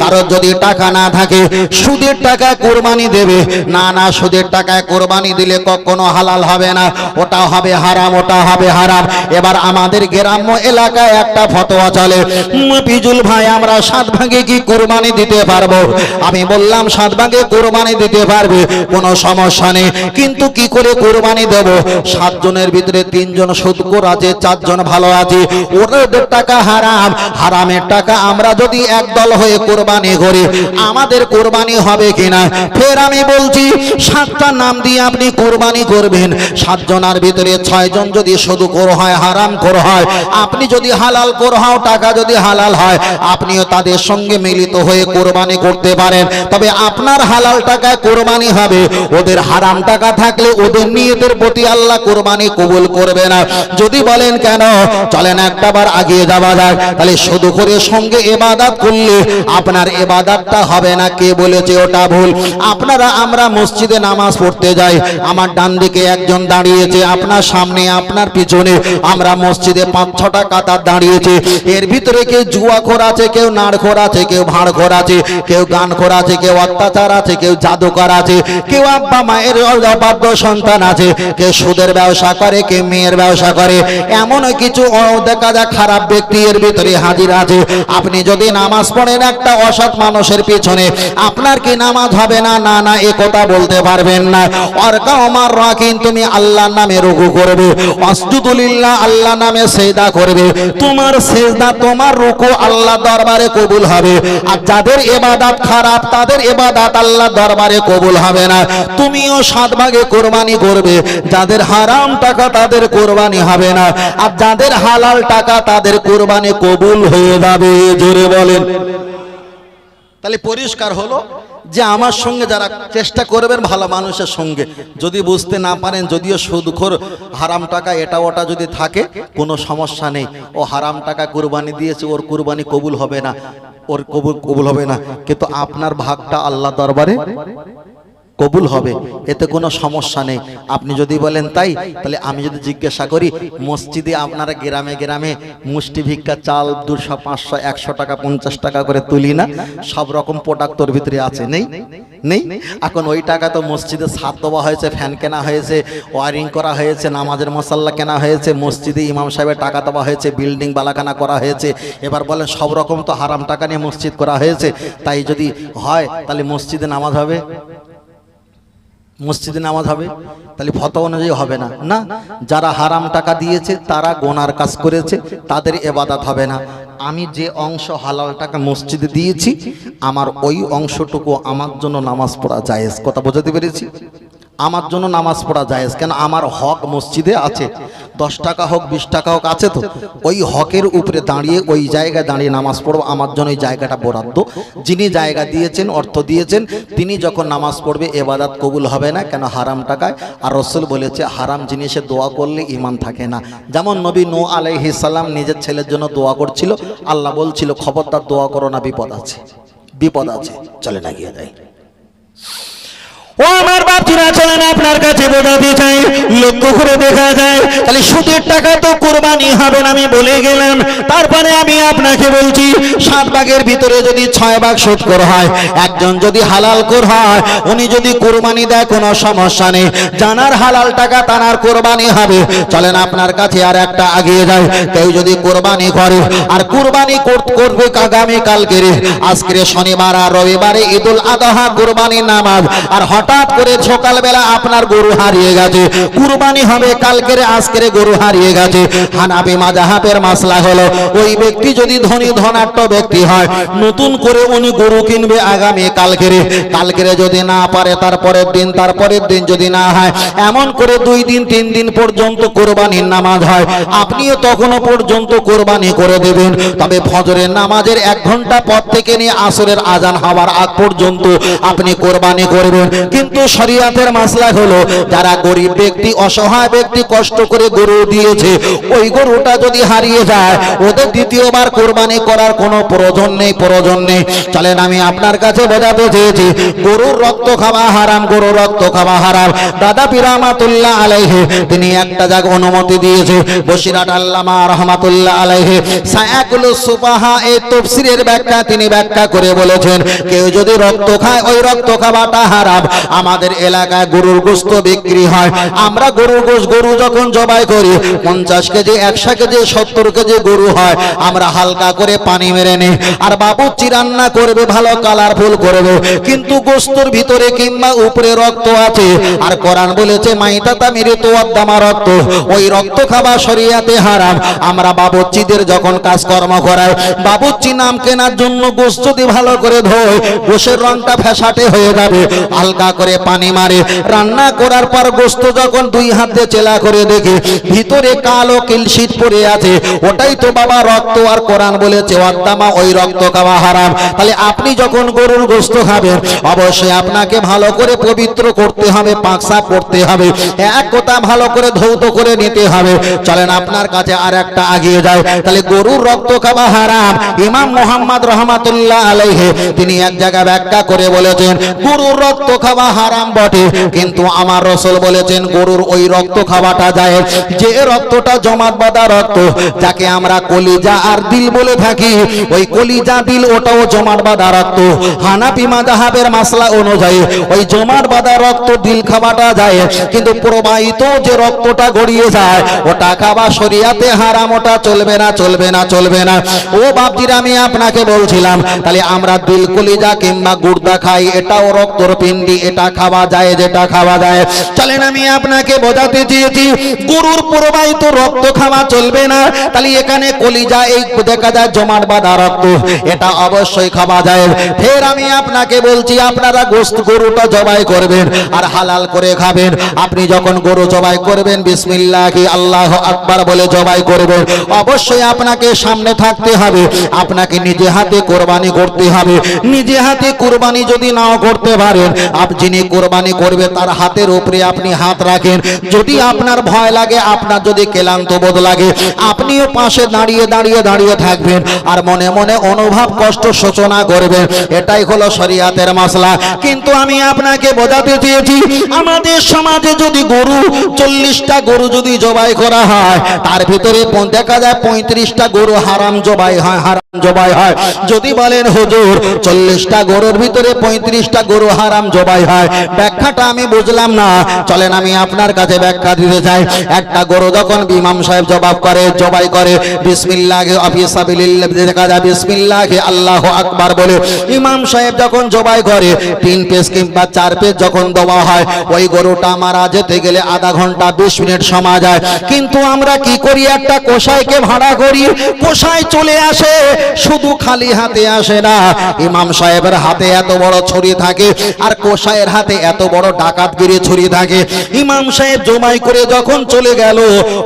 কারোর যদি টাকা না থাকে, সুদের টাকা কোরবানি দেবে। না না, সুদের টাকায় কোরবানি দিলে কখনো হালাল হবে না। ওটা হবে হারাম, ওটা হবে হারাম। এবার আমাদের গ্রাম্য এলাকায় একটা ফতোয়া চলে। পিজুল ভাই, আমরা সাত ভাগে কি কোরবানি দিতে পারব? আমি বললাম, সাত ভাগে কোরবানি দিতে পারবে, কোনো সমস্যা নেই। কিন্তু কি করে কোরবানি দেব? সাতজনের ভিতরে তিনজন সুদকর আছে চারজন ভালো আছে। ওদের টাকা হারাম। হারামের টাকা আমরা যদি একদল হয়ে কোরবানি করি। আমাদের কোরবানি হবে কিনা? ফের আমি বলছি, সাতটা নাম দিয়ে আপনি কোরবানি করবেন। সাতজনের ভিতরে ছয়জন যদি শুধু কর হয়, হারাম কর হয়। আপনি যদি হালাল কর হও, টাকা যদি হালাল হয়, আপনিও তাদের সঙ্গে মিলিত হয়ে কোরবানি করতে পারেন। তবে আপনার হালাল টাকায় কোরবানি হবে। ওদের হারাম টাকা থাকলে ওদের নিয়তের প্রতি আল্লাহ কোরবানি কবুল করবে না। যদি বলেন কেন, চলেন একটাবার আগিয়ে যাওয়া যাক। তাহলে শুধু করে সঙ্গে এবাদাত করলে আপনার এবাদাতটা হবে না, কে বলেছে ওটা ভুল? আপনারা, আমরা মসজিদে নামাজ পড়তে যাই, আমার ডান দিকে একজন দাঁড়িয়েছে, আপনার সামনে, আপনার পিছনে, আমরা মসজিদে পাঁচ ছটা কাতার দাঁড়িয়েছে। এর ভিতরে কেউ জুয়া খোর আছে, কেউ নাড় খোর আছে, কেউ ভাঁড় খোর আছে, কেউ গান খোর আছে, কেউ অত্যাচার আছে, কেউ জাদুকর আছে, কেউ আব্বা মায়ের অবাধ্য সন্তান আছে, কেউ সুদের ব্যবসা করে, কেউ মেয়ের ব্যবসা করে। এমন কিছু দেখা যায় খারাপ ব্যক্তি এর ভিতরে হাজির আছে। আপনি যদি নামাজ পড়েন একটা অসৎ মানুষের পিছনে আপনার কি নামাজ হবে না? না না, এ কথা বলতে পারবেন না। অর্কা আমার রাখিন তুমি আল্লাহর নামে রুকু করবে। অস্তুদুলিল্লাহ আল্লাহ নামে সেজদা করবে। তোমার সেজদা, তোমার রুকু আল্লাহ দরবারে কবুল হবে। আর যাদের এবাদাত খারাপ, তাদের এবাদাত আল্লাহ দরবারে কবুল হবে না। তুমিও সাত ভাগে কোরবানি করবে। যাদের হারাম টাকা, তাদের কোরবানি হবে না। আর যাদের হালাল টাকা, তাদের কোরবানি কবুল হয়ে যাবে। জোরে বলেন। তাহলে পরিষ্কার হলো যে আমার সঙ্গে যারা চেষ্টা করবেন ভালো মানুষের সঙ্গে। যদি বুঝতে না পারেন, যদিও সুদখোর, হারাম টাকা এটা ওটা যদি থাকে, কোনো সমস্যা নেই। ও হারাম টাকা কুরবানি দিয়েছে, ওর কুরবানি কবুল হবে না। ওর কবুল কবুল হবে না। কিন্তু আপনার ভাগটা আল্লাহ দরবারে কবুল হবে, এতে কোনো সমস্যা নেই। আপনি যদি বলেন তাই, তাহলে আমি যদি জিজ্ঞাসা করি, মসজিদে আপনারা গ্রামে গ্রামে মুষ্টি ভিক্ষা, চাল দুশো, পাঁচশো, একশো টাকা, পঞ্চাশ টাকা করে তুলি না? সব রকম প্রোডাক্ট তোর ভিতরে আছে, নেই? নেই? এখন ওই টাকা তো মসজিদে ছাদ দেওয়া হয়েছে ফ্যান কেনা হয়েছে ওয়ারিং করা হয়েছে, নামাজের মশাল্লা কেনা হয়েছে, মসজিদে ইমাম সাহেবের টাকা দেওয়া হয়েছে বিল্ডিং বালাখানা করা হয়েছে। এবার বলেন সব রকম তো হারাম টাকা নিয়ে মসজিদ করা হয়েছে। তাই যদি হয়, তাহলে মসজিদে নামাজ হবে? মসজিদে নামাজ হবে, তাহলে ফত অনুযায়ী হবে না। না, যারা হারাম টাকা দিয়েছে, তারা গোনার কাজ করেছে, তাদের এবাদাত হবে না। আমি যে অংশ হালাল টাকা মসজিদে দিয়েছি, আমার ওই অংশটুকু আমার জন্য নামাজ পড়া জায়েজ। কথা বোঝাতে পেরেছি? আমার জন্য নামাজ পড়া জায়েজ। কেন? আমার হক মসজিদে আছে। দশ টাকা হোক, বিশ টাকা হোক, আছে তো। ওই হকের উপরে দাঁড়িয়ে, ওই জায়গায় দাঁড়িয়ে নামাজ পড়ব, আমার জন্য ওই জায়গাটা বরাদ্দ। যিনি জায়গা দিয়েছেন, অর্থ দিয়েছেন, তিনি যখন নামাজ পড়বে, এবাদাত কবুল হবে না, কেন হারাম টাকায়? আর রসুল বলেছে, হারাম জিনিসে দোয়া করলে ইমান থাকে না। যেমন নবী নো আলাইহিসাল্লাম নিজের ছেলের জন্য দোয়া করছিল, আল্লাহ বলছিল, খবরদার দোয়া করো না, বিপদ আছে। বিপদ আছে। চলে না গিয়ে দেয় ও আমার বাপজিরা চলেন আপনার কাছে বোঝাতে চাই, লক্ষ্য করে দেখা যায়, তাহলে সুদের টাকা তো কোরবানি হবে না, আমি বলে গেলাম। তারপরে আমি আপনাকে বলছি, সাত ভাগের ভিতরে যদি ছয় ভাগ সুদ কর হয়, একজন যদি হালাল কর হয়, উনি যদি কোরবানি দেয়, কোনো সমস্যা নেই। জানার হালাল টাকা তানার কোরবানি হবে। চলেন আপনার কাছে আর একটা আগিয়ে যায় কেউ যদি কোরবানি করে, আর কোরবানি কর- করবে আগামী কালকে আজকে শনিবার আর রবিবারে ঈদুল আদহা কোরবানি নামাজ। আর হঠাৎ করে সকালবেলা আপনার গরু হারিয়ে গেছে। কুরবানি হবে, কালকের, আজকের গরু হারিয়ে গেছে। হানাবি মাজাহাবের মাসলা হলো, ওই ব্যক্তি যদি ধনী ধনাট্য ব্যক্তি হয়, নতুন করে উনি গরু কিনবে আগামী কালকের। কালকের যদি না পারে, তারপরের দিন তারপরের দিন যদি না হয়, এমন করে দুই দিন, তিন দিন পর্যন্ত কোরবানির নামাজ হয়। আপনিও তখনও পর্যন্ত কোরবানি করে দেবেন। তবে ফজরের নামাজের এক ঘণ্টা পর থেকে নিয়ে আসরের আজান হওয়ার আগ পর্যন্ত আপনি কোরবানি করবেন। কিন্তু শরিয়াতের মাসলা হলো, যারা গরিব ব্যক্তি, অসহায় ব্যক্তি কষ্ট করে গরু দিয়েছে, ওই গরুটা যদি হারিয়ে যায়, ওদের দ্বিতীয়বার কোরবানি করার কোনো প্রয়োজন নেই প্রয়োজন নেই। চলেন আমি আপনার কাছে বোঝাতে চেয়েছি, গরুর রক্ত খাওয়া হারাম, গরুর রক্ত খাওয়া হারাম। দাদা পিরামাতুল্লাহ আলাইহে, তিনি একটা জায়গা অনুমতি দিয়েছে। বসিরাট আল্লামা রহমাতুল্লাহ আলাইহে, সায়াকুল সুবাহা, এই তফসিরের ব্যাখ্যা তিনি ব্যাখ্যা করে বলেছেন, কেউ যদি রক্ত খায়, ওই রক্ত খাওয়াটা হারাম। আমাদের এলাকায় গরুর গোস্ত বিক্রি হয়। আমরা গরুর গোস গরু যখন জবাই করি, পঞ্চাশ কেজি, একশো কেজি, সত্তর কেজি গরু হয়। আমরা হালকা করে পানি মেরে নিই। আর বাবুচি রান্না করবে, ভালো কালারফুল করবে। কিন্তু গোস্তর ভিতরে কিংবা উপরে রক্ত আছে। আর কোরআন বলেছে, মাইতাতা মেরে তো আদামা রক্ত। ওই রক্ত খাওয়া শরিয়াতে হারাম। আমরা বাবুচিদের যখন কাজকর্ম করাই বাবুচি নাম কেনার জন্য গোস্ত যদি ভালো করে ধোয় গোসের রংটা ফ্যাসাটে হয়ে যাবে। হালকা করে পানি মারে। রান্না করার পর গোস্ত যখন দুই হাত চেলা করে দেখে ভিতরে কালো কিলশিট পড়ে আছে। ওটাই তো বাবা রক্ত আর কোরআন বলেছে ওয়াদ্দামা ওই রক্ত খাওয়া হারাম। তাহলে আপনি যখন গরুর গোস্ত খাবেন, অবশ্যই আপনাকে ভালো করে পবিত্র করতে হবে পাকসা করতে হবে। এক কথা ভালো করে ধৌত করে নিতে হবে। চলেন আপনার কাছে আর একটা আগিয়ে যায় তাহলে গরুর রক্ত খাওয়া হারাম। ইমাম মোহাম্মদ রহমাতুল্লাহ আলাইহে, তিনি এক জায়গায় ব্যাখ্যা করে বলেছেন, গরুর রক্ত খাওয়া হারাম বটে। কিন্তু আমার রসুল বলেছেন, গরুর ওই রক্ত খাওয়াটা যায়। যে রক্তটা জমাট বাঁধা রক্ত, যাকে আমরা কলিজা আর দিল বলে থাকি, ওই কলিজা দিল ওটাও জমাট বাঁধা রক্ত। হানাপি মাদাহাবের মাসলা অনুযায়ী, ওই জমাট বাঁধা রক্ত দিল খাওয়াটা যায়। কিন্তু প্রবাহিত যে রক্তটা গড়িয়ে যায়, ওটা খাওয়া শরিয়াতে হারাম, ওটা চলবে না চলবে না চলবে না। ও বাপজির, আমি আপনাকে বলছিলাম, তাহলে আমরা দিল কলিজা কিংবা গুর্দা খাই, এটাও রক্তর পিন্ডি এটা খাওয়া যায়, যেটা খাওয়া যায়। চলেন আমি আপনাকে বোঝাতে চেয়েছি, গরুর প্রবাহিত রক্ত খাওয়া চলবে না। তাহলে এখানে কলিজা, এই দেখা যায় জমাট বাঁধা রক্ত, এটা অবশ্যই খাওয়া যায়। ফের আমি আপনাকে বলছি, আপনারা গোস্ত গরুটা জবাই করবেন আর হালাল করে খাবেন। আপনি যখন গরু জবাই করবেন, বিসমিল্লাহ, আল্লাহ আকবার বলে জবাই করবেন। অবশ্যই আপনাকে সামনে থাকতে হবে। আপনাকে নিজে হাতে কোরবানি করতে হবে। নিজে হাতে কোরবানি যদি নাও করতে পারেন আপ যিনি কোরবানি করবে, তার হাতের উপরে আপনি হাত রাখেন। যদি আপনার ভয় লাগে, আপনার যদি ক্লান্ত বোধ লাগে, আপনিও পাশে দাঁড়িয়ে দাঁড়িয়ে দাঁড়িয়ে থাকবেন আর মনে মনে অনুভব, কষ্ট সূচনা করবেন। এটাই হলো শরিয়াতের মশলা কিন্তু আমি আপনাকে বোঝাতে চেয়েছি, আমাদের সমাজে যদি গরু, চল্লিশটা গরু যদি জবাই করা হয়, তার ভিতরে দেখা যায় পঁয়ত্রিশটা গরু হারাম জবাই হয়, হারাম জবাই হয়। যদি বলেন, হুজুর, চল্লিশটা গরুর ভিতরে পঁয়ত্রিশটা গরু হারাম জবাই হয়। ব্যাখ্যাটা আমি বুঝলাম না। চলেন আমি আপনার কাছে ব্যাখ্যা দিতে চাই। একটা গরু যখন ইমাম সাহেব জবাব করে, জবাই করে, বিসমিল্লাহ দেখা বিসমিল্লাহ আল্লাহ আকবার বলে। ইমাম সাহেব যখন জবাই করে, তিন পেজ কিংবা চার পেজ যখন দেওয়া হয়, ওই গরুটা মারা যেতে গেলে আধা ঘণ্টা বিশ মিনিট সময় যায়। কিন্তু আমরা কি করি? একটা কোষাইকে ভাড়া করি, কোষাই চলে আসে, শুধু খালি হাতে আসে না। ইমাম সাহেবের হাতে এত বড় ছুরি থাকে, আর কোষাইয়ের হাতে এত বড় ডাকাতগিরি ছুরি থাকে। ইমাম সাহেব জমাই করে যখন চলে গেল,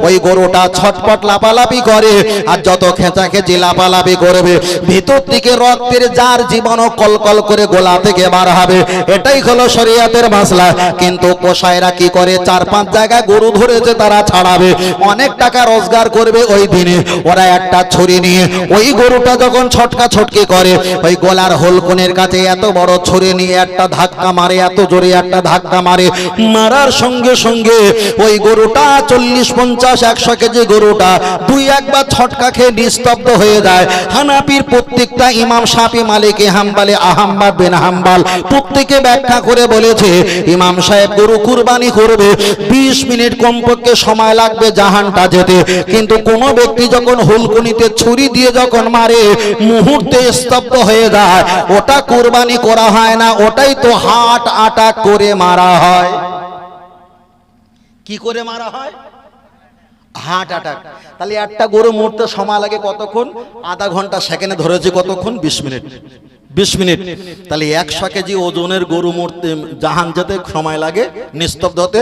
ওই গরুটা ছটপট লাপালাপি করে আর যত খেঁচা খেঁচি লাপালাপি করবে, ভিতর থেকে রক্তের যার জীবনও কলকল করে গোলা থেকে বার হবে। এটাই হলো শরিয়াতের মাসলা। কিন্তু কোষাইরা কি করে? চার পাঁচ জায়গায় গরু ধরেছে, তারা ছাড়াবে। অনেক টাকা রোজগার করবে ওই দিনে। ওরা একটা ছুরি নিয়ে ওই গরুটা যখন ছটকা ছটকি করে, ওই গলার হোলকুনের কাছে এত বড় ছুরি নিয়ে একটা ধাক্কা মারে এত জোরে একটা ধাক্কা মারে। মারার সঙ্গে সঙ্গে ওই গরুটা চল্লিশ, পঞ্চাশ, একশো কেজি গরুটা দুই একবার ছটকা খেয়ে নিস্তব্ধ হয়ে যায়। হানাপির প্রত্যেকটা ইমাম সাপি মালিকে হাম্বালে আহাম্বাদ বিন হাম্বাল প্রত্যেকে ব্যাখ্যা করে বলেছে, ইমাম সাহেব গরু কুরবানি করবে, বিশ মিনিট কমপক্ষে সময় লাগবে জাহানটা যেতে। কিন্তু কোনো ব্যক্তি যখন হুলকুনিতে ছুরি দিয়ে যখন মারে, মুহূর্তে স্তব্ধ হয়ে যায়। ওটা কুরবানি করা হয় না, ওটাই তো হাট আটা করে মারা হয়। কি করে মারা হয়? Heart attack. তাহলে একটা গরু মরতে সময় লাগে কতক্ষণ? আধা ঘণ্টা সেকেন্ডে ধরেছে কতক্ষণ? বিশ মিনিট। বিশ মিনিট। তাহলে একশো কেজি ওজনের গরু মরতে জাহান যেতে সময় লাগে, নিস্তব্ধ হতে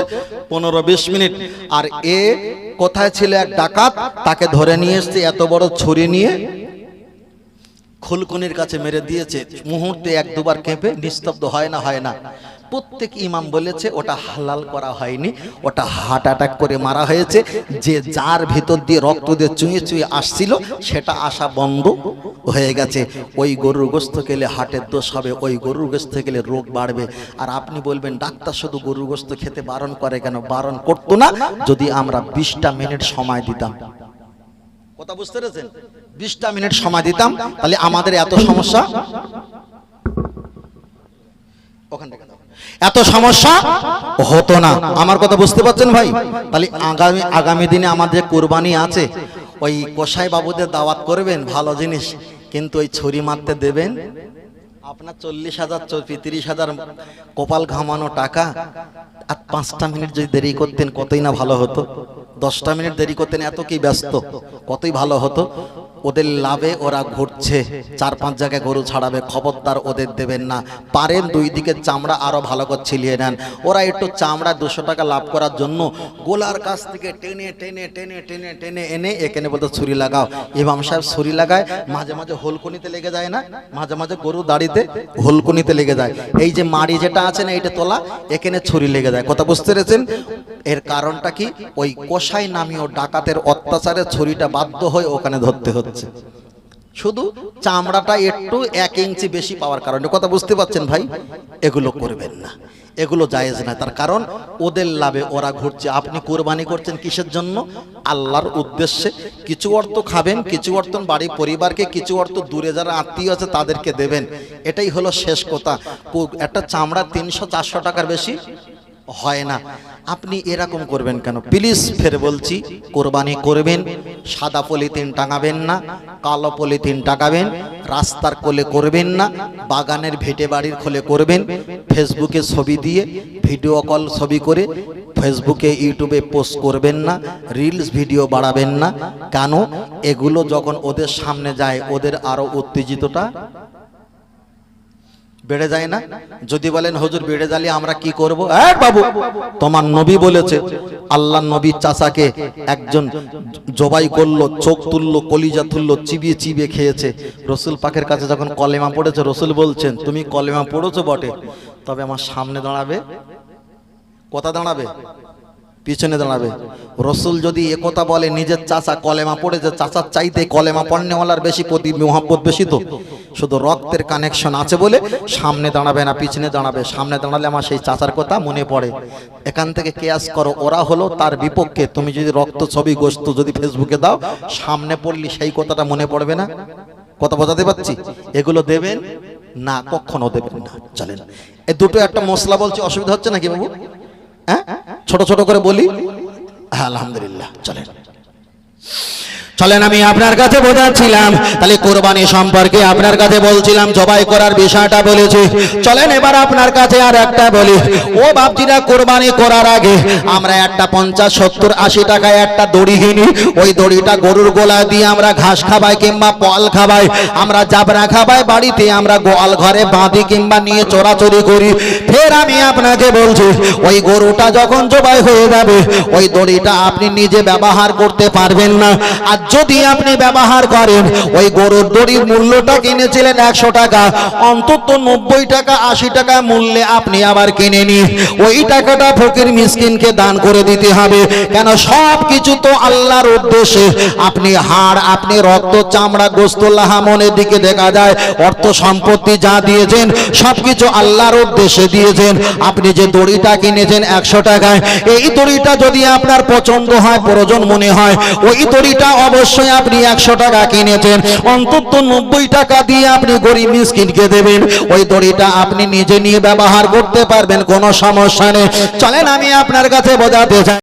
পনেরো বিশ মিনিট। আর এ কোথায় ছিল এক ডাকাত? তাকে ধরে নিয়ে এসছে, এত বড় ছুরি নিয়ে। খুলকুনির কাছে মেরে দিয়েছে। মুহূর্তে এক দুবার কেঁপে নিস্তব্ধ হয় না হয় না। প্রত্যেক ইমাম বলেছে, ওটা হালাল করা হয়নি, ওটা হার্ট অ্যাটাক করে মারা হয়েছে। যে যার ভিতর দিয়ে রক্ত দিয়ে চুঁয়ে চুঁয়ে আসছিল, সেটা আসা বন্ধ হয়ে গেছে। ওই গরুর গোস্ত খেলে হার্টের দোষ হবে, ওই গরুর গোস্ত খেলে রোগ বাড়বে। আর আপনি বলবেন, ডাক্তার শুধু গরুর গোস্ত খেতে বারণ করে কেন? বারণ করতো না? যদি আমরা বিশটা মিনিট সময় দিতাম। কথা বুঝতে পেরেছেন? বিশটা মিনিট সময় দিতাম, তাহলে আমাদের এত সমস্যা? ওখান থেকে এত সমস্যা হতো না। আমার কথা বুঝতে পারছেন ভাই? তাহলে আগামী আগামী দিনে আমাদের কোরবানি আছে। ওই কষাই বাবুদের দাওয়াত করবেন, ভালো জিনিস। কিন্তু ওই ছুরি মারতে দেবেন। আপনার চল্লিশ হাজার তিরিশ হাজার কপাল ঘামানো টাকা। আর পাঁচটা মিনিট যদি দেরি করতেন, কতই না ভালো হতো? দশটা মিনিট দেরি করতেন এত কি ব্যস্ত? কতই ভালো হতো? ওদের লাভে ওরা ঘুরছে। চার পাঁচ জায়গায় গরু ছাড়াবে, খবরদার ওদের দেবেন না। পারেন দুই দিকে চামড়া আরও ভালো করে ছিলিয়ে নেন। ওরা একটু চামড়া দুশো টাকা লাভ করার জন্য গোলার কাছ থেকে টেনে টেনে টেনে টেনে টেনে এনে এখানে বলতে ছুরি লাগাও। ইমাম সাহেব ছুরি লাগায়, মাঝে মাঝে হোলকুনিতে লেগে যায় না? মাঝে মাঝে গরু দাড়িতে হোলকুনিতে লেগে যায়। এই যে মাড়ি যেটা আছে না, এইটা তোলা এখানে ছুরি লেগে যায়। কথা বুঝতে পেরেছেন? এর কারণটা কি? ওই কষাই নামীয় ডাকাতের অত্যাচারে ছুরিটা বাধ্য হয়ে ওখানে ধরতে হচ্ছে শুধু চামড়াটা একটু এক ইঞ্চি বেশি পাওয়ার কারণে। কথা বুঝতে পারছেন ভাই? এগুলো করবেন না। এগুলো জায়েজ না তার কারণ ওদের লাভে ওরা ঘুরছে। আপনি কোরবানি করছেন কিসের জন্য? আল্লাহর উদ্দেশ্যে। কিছু অর্থ খাবেন, কিছু অর্থ বাড়ি পরিবারকে, কিছু অর্থ দূরে যারা আত্মীয় আছে তাদেরকে দেবেন। এটাই হলো শেষ কথা। একটা চামড়া তিনশো চারশো টাকার বেশি? হয় না। আপনি এরকম করবেন কেন? প্লিজ ফের বলছি, কোরবানি করবেন, সাদা পলিথিন টাঙাবেন না, কালো পলিথিন টাঙাবেন, রাস্তার কোলে করবেন না, বাগানের ভেটে বাড়ির খোলে করবেন, ফেসবুকে ছবি দিয়ে ভিডিও কল ছবি করে ফেসবুকে, ইউটিউবে পোস্ট করবেন না, রিলস ভিডিও বাড়াবেন না। কেন? এগুলো যখন ওদের সামনে যায়, ওদের আরও উত্তেজিতটা বেড়ে যায় না? যদি বলেন, হুজুর, বেড়ে যালে আমরা কি করব? এক বাবু, তোমার নবী বলেছে আল্লাহ নবী চাচাকে একজন জবাই করল, চোখ তুললো, কলিজা তুললো, চিবিয়ে চিবিয়ে খেয়েছে। রসুল পাখের কাছে যখন কলেমা পড়েছে, রসুল বলছেন, তুমি কলেমা পড়েছো বটে, তবে আমার সামনে দাঁড়াবে। কথা দাঁড়াবে? পিছনে দাঁড়াবে। রসুল যদি একথা বলে, নিজের চাচা কলেমা পড়েছে, চাচার চাইতে কলেমা পণ্যওয়ালার বেশি প্রতি মোহাম্মত বেশি তো? শুধু রক্তের কানেকশন আছে বলে সামনে দাঁড়াবে না, পিছনে দাঁড়াবে। সামনে দাঁড়ালে আমার সেই চাচার কথা মনে পড়ে। এখান থেকে কেয়াস করো, ওরা হলো তার বিপক্ষে। তুমি যদি রক্ত, ছবি, গোস্ত যদি ফেসবুকে দাও, সামনে পড়লি সেই কথাটা মনে পড়বে না? কথা বোঝাতে পারছি? এগুলো দেবেন না কখনো দেবেন না। চলেন। এ দুটো একটা মশলা বলছি, অসুবিধা হচ্ছে নাকি বাবু? হ্যাঁ? ছোট ছোট করে বলি? আলহামদুলিল্লাহ, চলেন। চলেন, আমি আপনার কাছে বোঝাচ্ছিলাম। তাহলে কোরবানি সম্পর্কে আপনার কাছে বলছিলাম, জবাই করার বিষয়টা বলেছি। চলেন, এবার আপনার কাছে আর একটা বলি। ও বাপজিরা, কোরবানি করার আগে আমরা একটা পঞ্চাশ, সত্তর, আশি টাকায় একটা দড়ি কিনি। ওই দড়িটা গরুর গোলা দিয়ে আমরা ঘাস খাবাই কিংবা পল খাবাই। আমরা জাবরা খাবাই বাড়িতে, আমরা গোয়াল ঘরে বাঁধি কিংবা নিয়ে চোরাচুরি করি। ফের আমি আপনাকে বলছি, ওই গরুটা যখন জবাই হয়ে যাবে, ওই দড়িটা আপনি নিজে ব্যবহার করতে পারবেন না। আর যদি আপনি ব্যবহার করেন, ওই গরুর দড়ির মূল্যটা কিনেছিলেন একশো টাকা, অন্তত নব্বই টাকা, আশি টাকা মূল্যে আপনি আবার কিনে নিন। ওই টাকাটা ফকির মিসকিনকে দান করে দিতে হবে। কেন সব কিছু তো আল্লাহর উদ্দেশ্যে। আপনি হাড়, আপনি রক্ত, চামড়া, গোস্ত, লাহামনের দিকে দেখা যায়, অর্থ সম্পত্তি যা দিয়েছেন, সব কিছু আল্লাহর উদ্দেশ্যে দিয়েছেন। আপনি যে দড়িটা কিনেছেন একশো টাকায়, এই দড়িটা যদি আপনার পছন্দ হয়, প্রয়োজন মনে হয়, ওই দড়িটা অবশ্যই আপনি একশো টাকা কিনেছেন। অন্তত নব্বই টাকা দিয়ে আপনি গরিব মিসকিনকে দেবেন। ওই দড়িটা আপনি নিজে নিয়ে ব্যবহার করতে পারবেন, কোনো সমস্যা নেই। চলেন আমি আপনার কাছে বোঝাতে চাই।